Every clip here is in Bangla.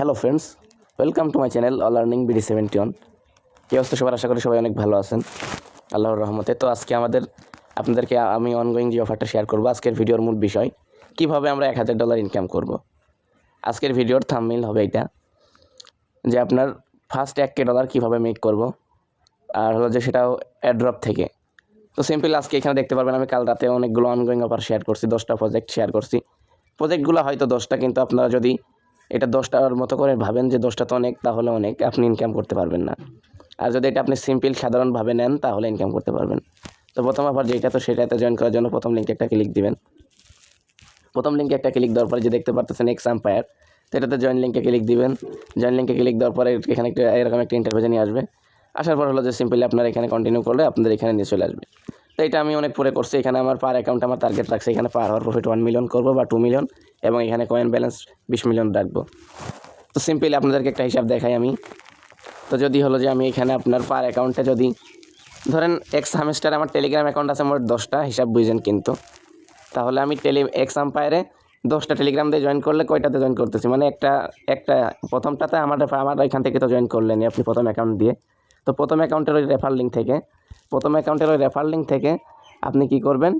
Hello friends welcome to my channel all learning BD seventy one কী অবস্থা সবার আশা করি সবাই অনেক ভালো আছেন। আল্লাহর রহমতে। তো আজকে আমাদের, আপনাদেরকে আমি অনগোয়িং যে অফারটা শেয়ার করব, আজকের ভিডিওর মূল বিষয়, কীভাবে আমরা এক হাজার ডলার ইনকাম করব। আজকের ভিডিওর থামমিল হবে এটা, যে আপনার ফার্স্ট এক কে ডলার কীভাবে মেক করব, আর হলো যে সেটাও অ্যাড্রপ থেকে। তো সিম্পল আজকে এখানে দেখতে পারবেন, আমি কাল রাতে অনেকগুলো অনগোয়িং অফার শেয়ার করছি, দশটা প্রজেক্ট শেয়ার করছি। প্রজেক্টগুলো হয়তো দশটা, কিন্তু আপনারা যদি এটা দশটার মতো করে ভাবেন যে দশটা তো অনেক, তাহলে অনেক, আপনি ইনকাম করতে পারবেন না। আর যদি এটা আপনি সিম্পল সাধারণভাবে নেন, তাহলে ইনকাম করতে পারবেন। তো প্রথম আবার যেটা, তো সেটাতে জয়েন করার জন্য প্রথম লিঙ্কে একটা ক্লিক দিবেন। প্রথম লিঙ্কে একটা ক্লিক দেওয়ার পরে যে দেখতে পারতেছেন এক্স আম্পায়ার তো এটাতে জয়েন লিঙ্কে ক্লিক দিবেন। জয়েন লিঙ্কে ক্লিক দেওয়ার পরে এখানে একটা, এরকম একটা ইন্টারভিউ নিয়ে আসবে। আসার পর হলো যে সিম্পলি আপনারা এখানে কন্টিনিউ করলে আপনাদের এখানে নিয়ে চলে আসবে। তো এটা আমি অনেক পরে করছি। এখানে আমার পার অ্যাকাউন্ট আমার টার্গেট রাখছে। এখানে পার হওয়ার প্রফিট ওয়ান মিলিয়ন করব বা টু মিলিয়ন এবং এখানে কয়েন ব্যালেন্স বিশ মিলিয়ন রাখব। তো সিম্পলি আপনাদেরকে একটা হিসাব দেখাই আমি। তো যদি হলো যে আমি এখানে আপনার পার অ্যাকাউন্টে যদি, ধরেন এক্স হামেস্টার আমার টেলিগ্রাম অ্যাকাউন্ট আছে, মোট দশটা হিসাব বুঝেন কিন্তু। তাহলে আমি টেলি এক্স আম্পায়ারে দশটা টেলিগ্রাম দিয়ে জয়েন করলে কয়টাতে জয়েন করতেছি? মানে একটা একটা, প্রথমটাতে আমার আমার এখান থেকে তো জয়েন করলেনি আপনি প্রথম অ্যাকাউন্ট দিয়ে। তো প্রথম অ্যাকাউন্টের ওই রেফার লিঙ্ক থেকে, প্রথম অ্যাকাউন্টের ওই রেফার লিঙ্ক থেকে আপনি কি করবেন?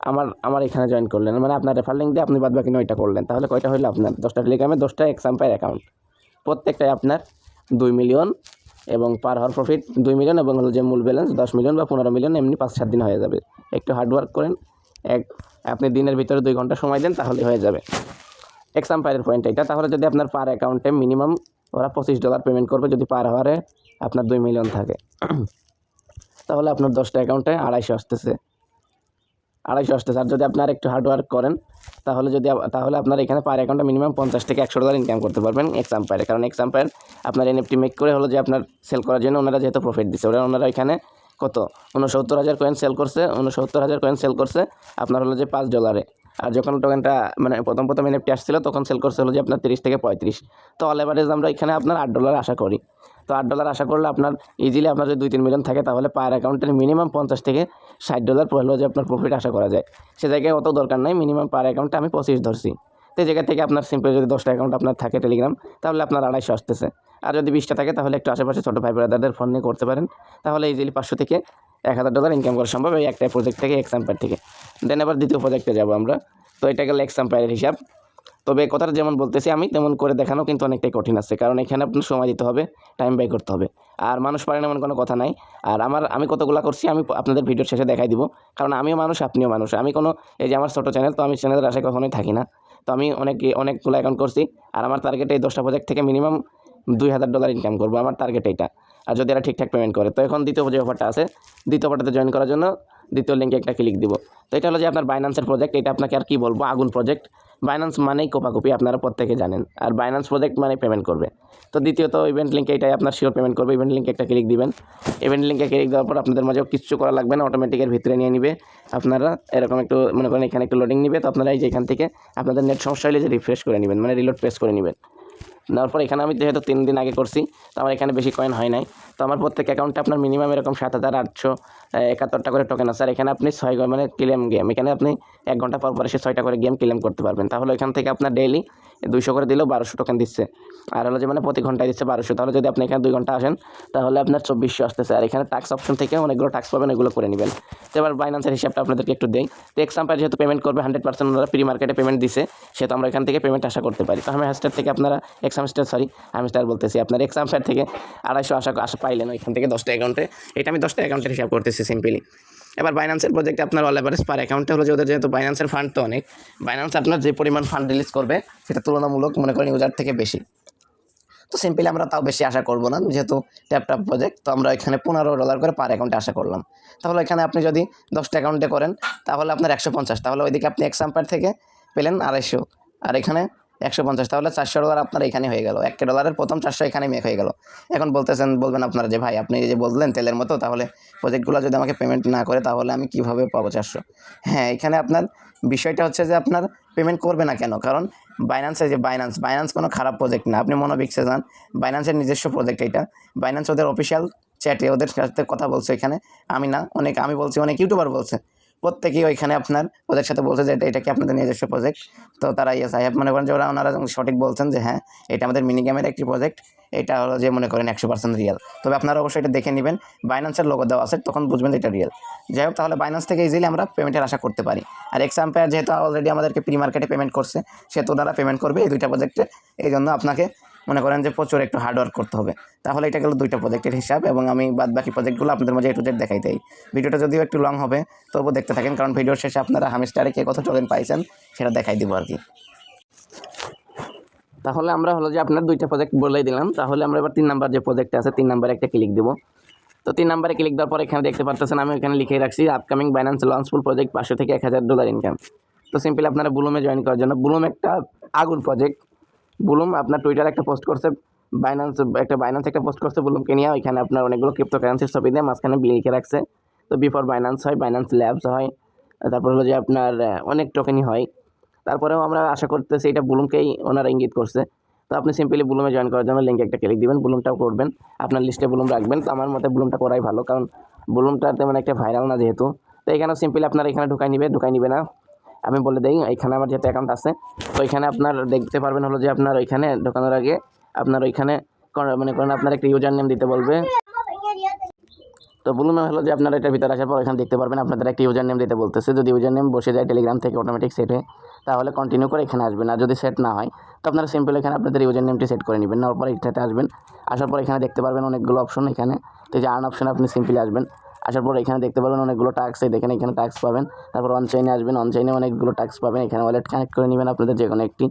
আমার আমার এখানে জয়েন করলেন। মানে আপনার রেফার লিঙ্ক দিয়ে আপনি বাদ বাকি নয়টা করলেন। তাহলে কয়টা হইল আপনার? দশটা টেলিগ্রামে দশটা এক্সাম্পায়ার অ্যাকাউন্ট প্রত্যেকটাই আপনার দুই মিলিয়ন এবং পার হওয়ার প্রফিট দুই মিলিয়ন এবং হলো যে মূল ব্যালেন্স দশ মিলিয়ন বা পনেরো মিলিয়ন এমনি পাঁচ সাত দিন হয়ে যাবে। একটু হার্ডওয়ার্ক করেন। এক, আপনি দিনের ভিতরে দুই ঘণ্টা সময় দেন, তাহলে হয়ে যাবে। এক্সাম্পায়ারের পয়েন্ট এটা। তাহলে যদি আপনার পার অ্যাকাউন্টে মিনিমাম ওরা পঁচিশ ডলার পেমেন্ট করবে যদি পার হওয়ারে আপনার দুই মিলিয়ন থাকে। তাহলে আপনার দশটা অ্যাকাউন্টে আড়াইশো আসতেছে। আড়াইশো আসতেছে। আর যদি আপনার একটু হার্ডওয়ার্ক করেন, তাহলে যদি তাহলে আপনার এখানে পার অ্যাকাউন্টে মিনিমাম পঞ্চাশ থেকে একশো ডলার ইনকাম করতে পারবেন এক্স আম্পায়ারে কারণ এক্স আম্পায়ার আপনার এনএফটি মেক করে হলো যে আপনার সেল করার জন্য ওনারা যেহেতু প্রফিট দিচ্ছে ওরা ওনারা এখানে কত? উনসত্তর হাজার কয়েন সেল করছে, উনসত্তর হাজার কয়েন সেল করছে। আপনার হলো যে পাঁচ ডলারে আর যখন টোকেনটা মানে প্রথম প্রথম এনএফটি আসছিল, তখন সেল করছে হলো যে আপনার তিরিশ থেকে পঁয়ত্রিশ। তো অল এভারেজ আমরা এখানে আপনার আট ডলার আশা করি। তো আট ডলার আশা করলে আপনার ইজিলি আপনার যদি দুই তিন মিলিয়ন থাকে, তাহলে পার অ্যাকাউন্টের মিনিমাম পঞ্চাশ থেকে ষাট ডলার হলো যে আপনার প্রফিট আশা করা যায়। সে জায়গায় অত দরকার নাই মিনিমাম পার অ্যাকাউন্টে আমি পঁচিশ ধরছি। তো জায়গা থেকে আপনার সিম্পল যদি দশটা অ্যাকাউন্ট আপনার থাকে টেলিগ্রাম তাহলে আপনার আড়াইশো আসতেছে। আর যদি বিশটা থাকে, তাহলে একটু আশেপাশে ছোটো ভাই ব্রাদারদের ফোন নিয়ে করতে পারেন। তাহলে ইজিলি পাঁচশো থেকে এক হাজার ডলার ইনকাম করা সম্ভব এই একটা প্রজেক্ট থেকে এক্সাম্পায়ার থেকে। দেন আবার দ্বিতীয় প্রজেক্টে যাব আমরা। তো এটা গেলে এক্সাম্পায়ারের হিসাব। তবে কথাটা যেমন বলতেছি, আমি তেমন করে দেখানো কিন্তু অনেকটাই কঠিন আছে। কারণ এখানে আপনার সময় দিতে হবে টাইম ব্যয় করতে হবে। আর মানুষ পারে না এমন কোনো কথা নাই। আর আমার, আমি কতগুলো করছি, আমি আপনাদের ভিডিওর শেষে দেখাই দিব। কারণ আমিও মানুষ, আপনিও মানুষ। আমি কোনো, এই যে আমার ছোটো চ্যানেল তো আমি চ্যানেলের আশায় কখনোই থাকি না। তো আমি অনেক, অনেকগুলো অ্যাকাউন্ট করছি। আর আমার টার্গেট এই দশটা প্রজেক্ট থেকে মিনিমাম দুই হাজার ডলার ইনকাম করব। আমার টার্গেট এইটা। আর যদি এরা ঠিকঠাক পেমেন্ট করে, তো এখন দ্বিতীয় যে অফারটা আছে, দ্বিতীয় অফারটাতে জয়েন করার জন্য দ্বিতীয় লিঙ্কে একটা ক্লিক দিব। তো এটা হলো যে আপনার বাইন্যান্সের প্রজেক্ট এটা আপনাকে আর কি বলব, আগুন প্রজেক্ট বাইন্যান্স মানেই কোপাকুপি, আপনারা প্রত্যেকে জানেন। আর বাইন্যান্স প্রজেক্ট মানে পেমেন্ট করবে। তো দ্বিতীয়ত ইভেন্ট লিঙ্কে এটাই আপনার শিওর পেমেন্ট করবে ইভেন্ট লিঙ্কে একটা ক্লিক দিবেন। ইভেন্ট লিঙ্কে ক্লিক দেওয়ার পর আপনাদের মাঝেও কিচ্ছু করা লাগবে না অটোমেটিকের ভিতরে নিয়ে নিবে। আপনারা এরকম একটু, মনে করেন এখানে একটু লোডিং নিবে, তো আপনারা এই যে এখান থেকে আপনাদের নেট সমস্যা হলে যে রিফ্রেশ করে নেবেন মানে রিলোড প্রেস করে নেবেন। নেওয়ার পর এখানে আমি যেহেতু তিন দিন আগে করছি, তো আমার এখানে বেশি কয়েন হয় নাই। তো আমার প্রত্যেক অ্যাকাউন্টে আপনার মিনিমাম এরকম সাত হাজার, আটশো একাত্তরটা করে টোকেন আছে। আর এখানে আপনি ছয় মানে ক্লেম গেম এখানে আপনি এক ঘণ্টা পর পর এসে ছয়টা করে গেম ক্লেম করতে পারবেন। তাহলে এখান থেকে আপনার ডেইলি দুইশো করে দিলেও বারোশো টোকেন দিচ্ছে। আর হলো যে মানে প্রতি ঘন্টায় দিচ্ছে বারোশো। তাহলে যদি আপনি এখানে দুই ঘণ্টা আসেন, তাহলে আপনার চব্বিশশো আসতেছে। আর এখানে ট্যাক্স অপশন থেকে অনেকগুলো ট্যাক্স পাবেন, এগুলো করে নেবেন। তো এবার বাইন্যান্সের হিসাবটা আপনাদেরকে একটু দেই। তো এক্সাম্পায়ার যেহেতু পেমেন্ট করবে হান্ড্রেড পার্সেন্ট ওনারা প্রি মার্কেটে পেমেন্ট দিছে, সেহেতু আমরা এখান থেকে পেমেন্ট আশা করতে পারি। তো আমি হাস্টার থেকে আপনারা এক্সামস্টার সরি আমি স্টার বলতেছি। আপনার এক্সাম্পায়ার থেকে আড়াইশো আশা আশা পাইলেন ওইখান থেকে দশটা অ্যাকাউন্টে এটা আমি দশটা অ্যাকাউন্টের হিসাব করতেছি সিম্পলি এবার বাইন্যান্সের প্রজেক্টে আপনার অল এভারেজ পার অ্যাকাউন্টে হলো যে ওদের যেহেতু বাইন্যান্সের ফান্ড তো অনেক বাইন্যান্স আপনার যে পরিমাণ ফান্ড রিলিজ করবে সেটা তুলনামূলক মনে করেন ইউজার থেকে বেশি। তো সিম্পলি আমরা তাও বেশি আশা করব না, যেহেতু ট্যাপ ট্যাপ প্রজেক্ট তো আমরা এখানে পনেরো ডলার করে পার অ্যাকাউন্টে আশা করলাম। তাহলে এখানে আপনি যদি দশটা অ্যাকাউন্টে করেন, তাহলে আপনার একশো পঞ্চাশ। তাহলে ওইদিকে আপনি এক্সাম্পার থেকে পেলেন আড়াইশো। আর এখানে একশো পঞ্চাশ, তাহলে চারশো ডলার আপনার এখানে হয়ে গেল। একটা ডলারের প্রথম চারশো এখানে মেক হয়ে গেল। এখন বলতেছেন, বলবেন আপনারা যে, ভাই, আপনি যে বললেন তেলের মতো, তাহলে প্রজেক্টগুলো যদি আমাকে পেমেন্ট না করে, তাহলে আমি কীভাবে পাবো চারশো? হ্যাঁ এখানে আপনার বিষয়টা হচ্ছে যে, আপনার পেমেন্ট করবে না কেন? কারণ বাইন্যান্সে যে বাইন্যান্স বাইন্যান্স কোনো খারাপ প্রজেক্ট না। আপনি মনোবিক্সে যান। বাইন্যান্সের নিজস্ব প্রজেক্ট এটা। বাইন্যান্স ওদের অফিসিয়াল চ্যাটে ওদের সাথে কথা বলছে এখানে। আমি না, অনেক, আমি বলছি, অনেক ইউটিউবার বলছে। প্রত্যেকেই ওইখানে আপনার ওদের সাথে বলছে যে এটা কি আপনাদের নিজস্ব প্রজেক্ট তো তারা ইয়ে সাহেব মনে করেন যে ওরা ওনারা সঠিক বলছেন যে হ্যাঁ এটা আমাদের মিনি গেমের একটি প্রজেক্ট এটা হলো যে মনে করেন একশো পার্সেন্ট রিয়েল তবে আপনারা অবশ্যই এটা দেখে নেবেন বাইন্যান্সের লোগো দেওয়া আছে, তখন বুঝবেন এটা রিয়েল যাই হোক, তাহলে বাইন্যান্স থেকে ইজিলি আমরা পেমেন্টের আশা করতে পারি। আর এক্সাম্পায়ার যেহেতু অলরেডি আমাদেরকে প্রি মার্কেটে পেমেন্ট করছে সেহেতু ওনারা পেমেন্ট করবে এই দুইটা প্রজেক্টে এই জন্য আপনাকে মনে করেন যে প্রচুর একটু হার্ডওয়ার্ক করতে হবে। তাহলে এটা গেলো দুইটা প্রজেক্টের হিসাব এবং আমি বাদ বাকি প্রজেক্টগুলো আপনাদের মাঝে একটু দেখাই দেই। ভিডিওটা যদিও একটু লং হবে, তবুও দেখতে থাকেন, কারণ ভিডিওর শেষে আপনারা হামিস্টারে কে কত টোকেন পাইছেন সেটা দেখাই দিব আর কি। তাহলে আমরা হলো যে আপনার দুইটা প্রজেক্ট বলেই দিলাম। তাহলে আমরা এবার তিন নাম্বার যে প্রজেক্ট আছে, তিন নাম্বারে একটা ক্লিক দেবো। তো তিন নাম্বারে ক্লিক দেওয়ার পর এখানে দেখতে পারতেছেন, আমি এখানে লিখে রাখছি আপকামিং বাইন্যান্স লঞ্চফুল প্রজেক্ট পাঁচশো থেকে এক হাজার ডলার ইনকাম তো সিম্পলি আপনারা বুলুমে জয়েন করার জন্য বুলুম একটা আগুন প্রজেক্ট বুলুম, আপনার টুইটার একটা পোস্ট করছে বাইন্যান্স একটা বাইন্যান্স একটা পোস্ট করছে বুলুমকে নিয়ে ওইখানে আপনার অনেকগুলো ক্রিপ্টো কারেন্সির ছবি দিয়ে মাঝখানে বিয়ে লিখে রাখছে। তো বিফোর বাইন্যান্স হয় বাইন্যান্স ল্যাবস হয়, তারপর হলো যে আপনার অনেক টোকেনই হয়। তারপরেও আমরা আশা করতেছি, এটা বুলুমকেই ওনারা ইঙ্গিত করছে। তো আপনি সিম্পলি বুলুমে জয়েন করার জন্য লিঙ্কে একটা ক্লিক দিবেন, বুলুমটাও করবেন। আপনার লিস্টে বুলুম রাখবেন, তো আমার মতে বুলুমটা করাই ভালো, কারণ বুলুমটা তেমন একটা ভাইরাল না যেহেতু। তো এখানে সিম্পলি আপনার এখানে ঢুকাই নিবে ঢুকাই নিবে না। আমি বলে দিই, এখানে আমার যেহেতু অ্যাকাউন্ট আছে, তো এখানে আপনার দেখতে পারবেন হলো যে আপনার ওইখানে ঢোকানোর আগে আপনার ওইখানে মনে করেন আপনার একটা ইউজার নেম দিতে বলবে। তো বুলুমে হলো যে আপনারা এটার ভিতরে আসার পর এখানে দেখতে পারবেন আপনাদের একটা ইউজার নেম দিতে বলতেছে। যদি ইউজার নেম বসে যায় টেলিগ্রাম থেকে অটোমেটিক সেট হয়ে, তাহলে কন্টিনিউ করে এখানে আসবেন। আর যদি সেট না হয়, তো আপনারা সিম্পল এখানে আপনাদের ইউজার নেমটি সেট করে নেবেন। নেওয়ার পর এটাতে আসবেন। আসার পর এখানে দেখতে পারবেন অনেকগুলো অপশন এখানে। তো যে আর্ন অপশন আপনি সিম্পলি আসবেন। আসার পর এখানে দেখতে পারবেন অনেকগুলো টাক্স এই দেখেন এখানে টাক্স পাবেন। তারপর অনচাইনে আসবেন অনচাইনে অনেকগুলো টাক্স পাবেন, এখানে ওয়ালেট কানেক্ট করে নেবেন আপনাদের যে কোনো একটি।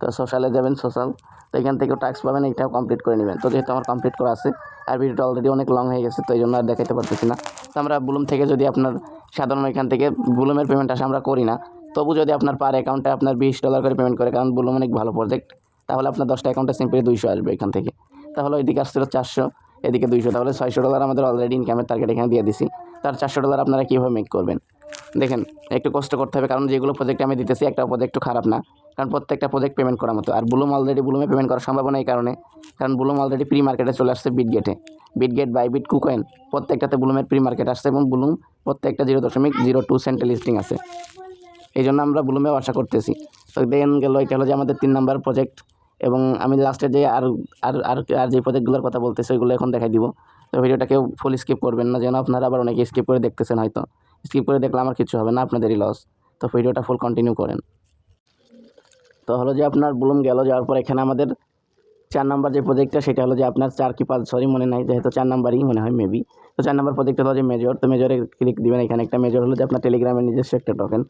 তো সোশ্যালে যাবেন সোশ্যাল তো এখান থেকেও টাস্ক পাবেন, এটাও কমপ্লিট করে নেবেন। তো যেহেতু আমার কমপ্লিট করা আছে, আর ভিডিওটা অলরেডি অনেক লং হয়ে গেছে, তো এই জন্য আর দেখাতে পারতেছি না। তো আমরা বুলুম থেকে যদি আপনার সাধারণ এখান থেকে বুলুমের পেমেন্ট আসে, আমরা করি না। তবু যদি আপনার পার অ্যাকাউন্টে আপনার বিশ ডলার করে পেমেন্ট করে, কারণ বুলুম অনেক ভালো প্রজেক্ট তাহলে আপনার দশটা অ্যাকাউন্টে সিম্পলি দুইশো আসবে এখান থেকে। তাহলে ওইদিকে আসছিল চারশো। এদিকে দুইশো তাহলে ছয়শো ডলার আমাদের অলরেডি ইনকামের টার্গেট এখানে দিয়ে দিছি। তার চারশো ডলার আপনারা কীভাবে মেক করবেন? দেখেন, একটু কষ্ট করতে হবে কারণ যেগুলো প্রজেক্ট আমি দিতেছি, একটা প্রজেক্ট খারাপ না। কারণ প্রত্যেকটা প্রজেক্ট পেমেন্ট করার মতো। আর বুলুম অলরেডি বুলুমে পেমেন্ট করার সম্ভাবনা এই কারণে। কারণ বুলুম অলরেডি প্রি মার্কেটে চলে আসছে বিটগেটে বিটগেট বাই বিট কুকয়েন প্রত্যেকটাতে বুলুমের প্রি মার্কেট আসছে এবং বুলুম প্রত্যেকটা জিরো দশমিক জিরো টু সেন্টে লিস্টিং আছে। এই জন্য আমরা বুলুমেও আশা করতেছি। তো দেন গেল, এটা হলো যে আমাদের তিন নাম্বার প্রজেক্ট এবং আমি লাস্টে যে আর আর আর আর যে প্রজেক্টগুলোর কথা বলতেছি, ওইগুলো এখন দেখাই দিব। তো ভিডিওটা কেউ ফুল স্কিপ করবেন না, যেন আপনারা আবার অনেকে স্কিপ করে দেখতেছেন হয়তো। স্কিপ করে দেখলে আমার কিছু হবে না, আপনাদেরই লস তো ভিডিওটা ফুল কন্টিনিউ করেন। তো হলো যে আপনার বুলুম গেল, যাওয়ার পর এখানে আমাদের চার নাম্বার যে প্রজেক্টটা সেটা হলো যে আপনার চার কি পাঁচ সরি মনে নাই, যেহেতু চার নাম্বারই মনে হয় মেবি তো চার নাম্বার প্রজেক্ট হলো যে মেজর তো মেজরে ক্লিক দিবেন এখানে একটা মেজর হলো যে আপনার টেলিগ্রামের নিজস্ব একটা টোকেন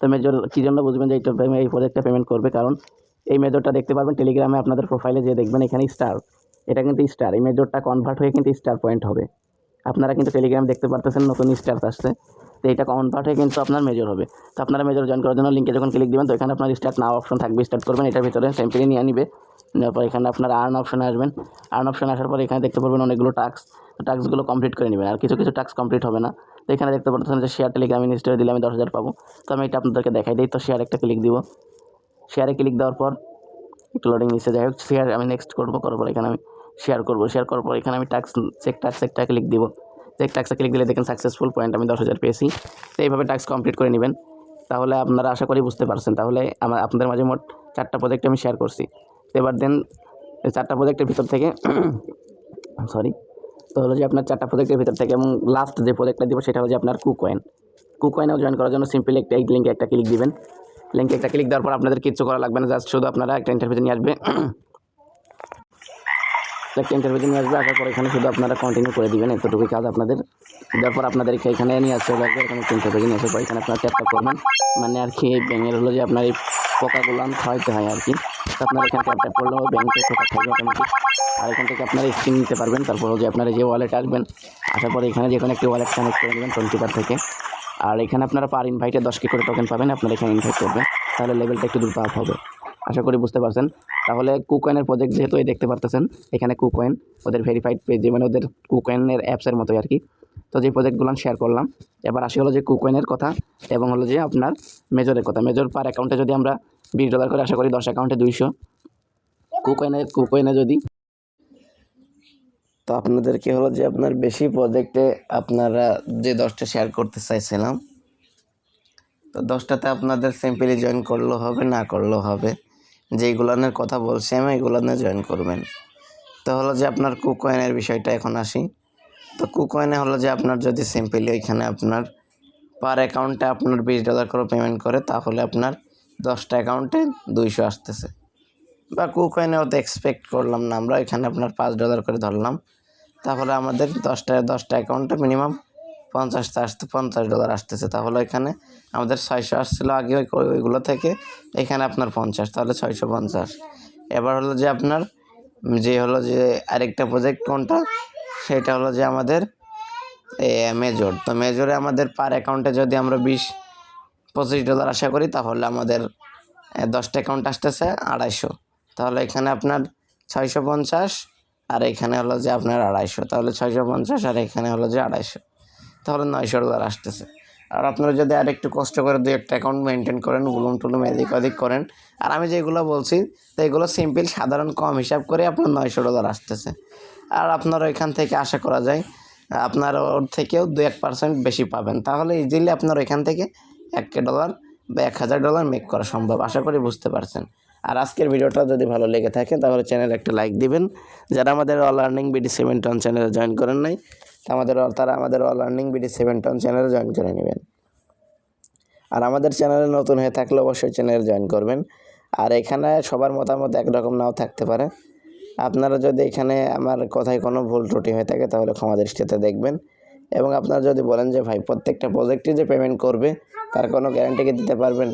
তো মেজর কী জন্য বুঝবেন যে এইটা এই প্রজেক্টটা পেমেন্ট করবে? কারণ এই মেজরটা দেখতে পারবেন। টেলিগ্রামে আপনাদের প্রোফাইলে যে দেখবেন, এখানে স্টার এটা কিন্তু স্টার এই মেজরটা কনভার্ট হয়ে কিন্তু স্টার পয়েন্ট হবে। আপনারা কিন্তু টেলিগ্রাম দেখতে পারতেছেন, নতুন স্টার আসছে। তো এটা কনভার্ট হয়ে কিন্তু আপনার মেজর হবে। তো আপনারা মেজর জয়েন করার জন্য লিঙ্কে যখন ক্লিক দিবেন, তো এখানে আপনার স্টার্ট নাও অপশন থাকবে। স্টার্ট করবেন, এটার ভিতরে টেম্পলি নিয়ে নিবে। নেওয়ার পর এখানে আপনার আর্ন অপশনে আসবেন। আর্ন অপশনে আসার পর এখানে দেখতে পারবেন অনেকগুলো টাস্ক তো টাস্কগুলো কমপ্লিট করে নেবেন। আর কিছু কিছু টাস্ক কমপ্লিট হবে না। তো এখানে দেখতে পাচ্ছেন যে শেয়ার টেলিগ্রাম ইনস্টলে দিলে আমি দশ হাজার পাবো। তো আমি এটা আপনাদেরকে দেখাই দিই। তো শেয়ার একটা ক্লিক দিব। শেয়ারে ক্লিক দেওয়ার পর একটু লোডিং নিচে যাই হোক। শেয়ার আমি নেক্সট করব, করার পর এখানে আমি শেয়ার করব। শেয়ার করার পর এখানে আমি টাক্স চেক টাক্স একটা ক্লিক দিব। চেক টাক্সে ক্লিক দিলে দেখেন সাকসেসফুল পয়েন্ট আমি দশ হাজার পেয়েছি। তো এইভাবে টাক্স কমপ্লিট করে নেবেন। তাহলে আপনারা আশা করি বুঝতে পারছেন। তাহলে আমার, আপনাদের মাঝে মোট চারটা প্রজেক্ট আমি শেয়ার করছি। তো এবার দেন চারটা প্রজেক্টের ভিতর থেকে সরি তো হলো যে আপনার চারটা প্রজেক্টের ভিতর থেকে এবং লাস্ট যে প্রজেক্টটা দিব সেটা হলো যে আপনার কুকয়েন কুকয়েনেও জয়েন করার জন্য সিম্পলি একটা এই লিঙ্কে একটা ক্লিক দিবেন। লিঙ্কে একটা ক্লিক দেওয়ার পর আপনাদের কিচ্ছু করা লাগবে না জাস্ট শুধু আপনারা একটা ইন্টারভিউ নিয়ে আসবে। একটা ইন্টারভিউ নিয়ে আসবে, আসার পর এখানে শুধু আপনারা কন্টিনিউ করে দিবেন, এতটুকুই কাজ আপনাদের। তারপর আপনাদেরকে এখানে নিয়ে আসতে হবে এখানে ইন্টারভিউ নিয়ে আসার পর এখানে আপনারা ট্যাপটা করবেন। মানে আর কি ব্যাঙের হলো যে আপনার এই পোকাগুলো খাওয়াইতে হয় আর কি। আপনারা এখানে ট্যাপ ট্যাপ করলেও ব্যাংকে পোকা থাকবে অটোমেটিক আর এখান থেকে আপনারা স্ক্রিন নিতে পারবেন, তারপর হচ্ছে আপনারা যে ওয়ালেট আসবেন, আসার পরে এখানে যে কোনো একটি ওয়ালেট কানেক্ট করে নেবেন টোয়েন্টিপার থেকে। আর এখানে আপনারা পার ইনভাইটে দশ কি করে টোকেন পাবেন, আপনারা এখানে ইনভাইট করবেন। তাহলে লেভেলটা একটু দ্রুত আপ হবে। আশা করি বুঝতে পারছেন। তাহলে কুকয়েনের প্রজেক্ট যেহেতু এই দেখতে পারতেছেন, এখানে কুকয়েন ওদের ভেরিফাইড পেজ মানে ওদের কুকয়েনের অ্যাপসের মতোই আর কি। তো যে প্রজেক্টগুলো শেয়ার করলাম, এবার আসি হলো যে কুকয়েনের কথা, এবং হলো যে আপনার মেজরের কথা। মেজর পার অ্যাকাউন্টে যদি আমরা বিশ ডলার করে, আশা করি দশ অ্যাকাউন্টে দুইশো। কুকয়েনে কুকয়েনে যদি তো আপনাদের আপনাদেরকে হলো যে আপনার বেশি প্রজেক্টে আপনারা যে দশটা শেয়ার করতে চাইছিলাম, তো দশটাতে আপনাদের সিম্পলি জয়েন করলেও হবে, না করলেও হবে যেইগুলানের কথা বলছি আমি এইগুলানে জয়েন করবেন। তো হলো যে আপনার কুকয়েনের বিষয়টা এখন আসি। তো কুকয়েনে হলো যে আপনার যদি সিম্পলি ওইখানে আপনার পার অ্যাকাউন্টে আপনার বিশ ডলার করে পেমেন্ট করে, তাহলে আপনার দশটা অ্যাকাউন্টে দুইশো আসতেছে। বা কুকয়েনে অত এক্সপেক্ট করলাম না আমরা এখানে আপনার পাঁচ ডলার করে ধরলাম। তাহলে আমাদের দশটা দশটা অ্যাকাউন্টে মিনিমাম পঞ্চাশটা আসতে, পঞ্চাশ ডলার আসতেছে। তাহলে এখানে আমাদের ছয়শো আসছিল আগে ওই, ওইগুলো থেকে, এখানে আপনার পঞ্চাশ, তাহলে ছয়শো পঞ্চাশ। এবার হলো যে আপনার, যে হলো যে আরেকটা প্রজেক্ট কোনটা? সেটা হলো যে আমাদের মেজর তো মেজরে আমাদের পার অ্যাকাউন্টে যদি আমরা বিশ, পঁচিশ ডলার আশা করি, তাহলে আমাদের দশটা অ্যাকাউন্ট আসতেছে আড়াইশো। তাহলে এখানে আপনার ছয়শো পঞ্চাশ আর এখানে হলো যে আপনার আড়াইশো, তাহলে ছয়শো পঞ্চাশ, আর এখানে হলো যে আড়াইশো, তাহলে নয়শো ডলার আসতেছে। আর আপনারা যদি আর একটু কষ্ট করে দুই একটা অ্যাকাউন্ট মেনটেন করেন গুলুম টুলুম এদিক ওদিক করেন, আর আমি যেগুলো বলছি, তো এগুলো সিম্পল সাধারণ, কম হিসাব করে আপনার নয়শো ডলার আসতেছে। আর আপনারা এখান থেকে আশা করা যায়, আপনার ওর থেকেও দু এক পার্সেন্ট বেশি পাবেন। তাহলে ইজিলি আপনার এখান থেকে এক ডলার বা এক হাজার ডলার মেক করা সম্ভব, আশা করি বুঝতে পারছেন। আর আজকের ভিডিওটা যদি ভালো লেগে থাকে, তাহলে চ্যানেলে একটা লাইক দিবেন। যারা আমাদের all earning BD seven ton চ্যানেলে জয়েন করেন নাই আমাদের তারা আমাদের all earning BD seven ton চ্যানেলে জয়েন করে নেবেন। আর আমাদের চ্যানেলে নতুন হয়ে থাকলে অবশ্যই চ্যানেলে জয়েন করবেন। আর এখানে সবার মতামত একরকম নাও থাকতে পারে। আপনারা যদি এখানে আমার কথায় কোনো ভুল ত্রুটি হয়ে থাকে, তাহলে ক্ষমা দৃষ্টিতে দেখবেন। এবং আপনারা যদি বলেন যে, ভাই, প্রত্যেকটা প্রজেক্টে যে পেমেন্ট করবে, তার কোনো গ্যারান্টি কি দিতে পারবেন?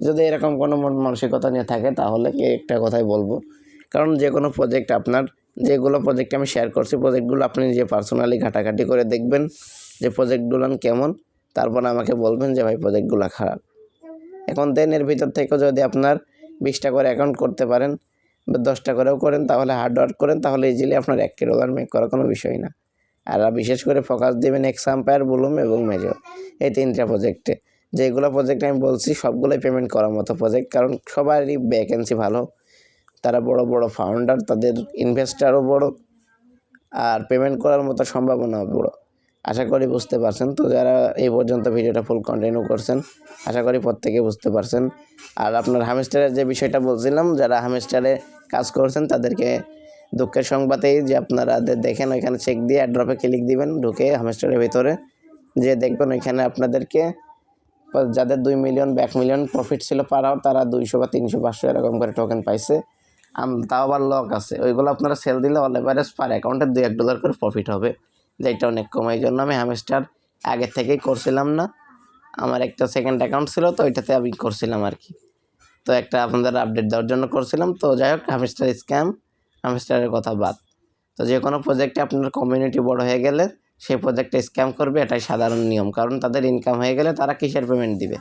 যদি এরকম কোনো মন মানসিকতা নিয়ে থাকে, তাহলে কি একটা কথাই বলব? কারণ যে কোনো প্রজেক্ট আপনার, যেগুলো প্রজেক্ট আমি শেয়ার করছি প্রজেক্টগুলো আপনি নিজে পার্সোনালি ঘাটাঘাটি করে দেখবেন যে প্রজেক্টগুলো কেমন। তারপর আমাকে বলবেন যে, ভাই প্রজেক্টগুলো খারাপ। এখন দেন এর ভিতর থেকেও যদি আপনার বিশটা করে অ্যাকাউন্ট করতে পারেন বা দশটা করেও করেন, তাহলে হার্ড ওয়ার্ক করেন, তাহলে ইজিলি আপনার এক কে ডলার মেক করা কোনো বিষয় না। আর বিশেষ করে ফোকাস দেবেন এক্সাম্পায়ার বুলুম এবং মেজর এই তিনটা প্রজেক্টে যেগুলো প্রজেক্ট আমি বলছি, সবগুলোই পেমেন্ট করার মতো প্রজেক্ট কারণ সবারই ভ্যাকেন্সি ভালো। তারা বড় বড় ফাউন্ডার তাদের ইনভেস্টারও বড়। আর পেমেন্ট করার মতো সম্ভাবনাও বড়। আশা করি বুঝতে পারছেন। তো যারা এই পর্যন্ত ভিডিওটা ফুল কন্টিনিউ করছেন, আশা করি প্রত্যেকে বুঝতে পারছেন। আর আপনার হামেস্টারের যে বিষয়টা বলছিলাম, যারা হামেস্টারে কাজ করছেন, তাদেরকে দুঃখের সংবাদেই যে আপনারা দেখেন, ওইখানে চেক দিয়ে অ্যাড্রপে ক্লিক দিবেন, ঢুকে হামেস্টারের ভিতরে। যে দেখবেন, ওইখানে আপনাদেরকে যাদের দুই মিলিয়ন এক মিলিয়ন প্রফিট ছিল পার তারা দুইশো বা তিনশো, পাঁচশো এরকম করে টোকেন পাইছে। তাও আবার লক আছে। ওইগুলো আপনারা সেল দিলে অল এভারেজ পার অ্যাকাউন্টে দুই, এক ডলার করে প্রফিট হবে। যেটা অনেক কম। এই জন্য আমি হামেস্টার আগের থেকেই করছিলাম না। আমার একটা সেকেন্ড অ্যাকাউন্ট ছিল, তো ওইটাতে আমি করছিলাম আর কি তো একটা আপনাদের আপডেট দেওয়ার জন্য করছিলাম। তো যাই হোক হামেস্টার স্ক্যাম হামেস্টারের কথা বাদ। তো যে কোনো প্রজেক্টে আপনার কমিউনিটি বড় হয়ে গেলে সেই প্রজেক্টে স্ক্যাম করবে, এটাই সাধারণ নিয়ম। কারণ তাদের ইনকাম হয়ে গেলে তারা কিসের পেমেন্ট দিবে?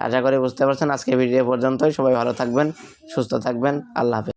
আশা করি বুঝতে পারছেন। আজকে ভিডিও পর্যন্তই। সবাই ভালো থাকবেন, সুস্থ থাকবেন। আল্লাহ হাফেজ।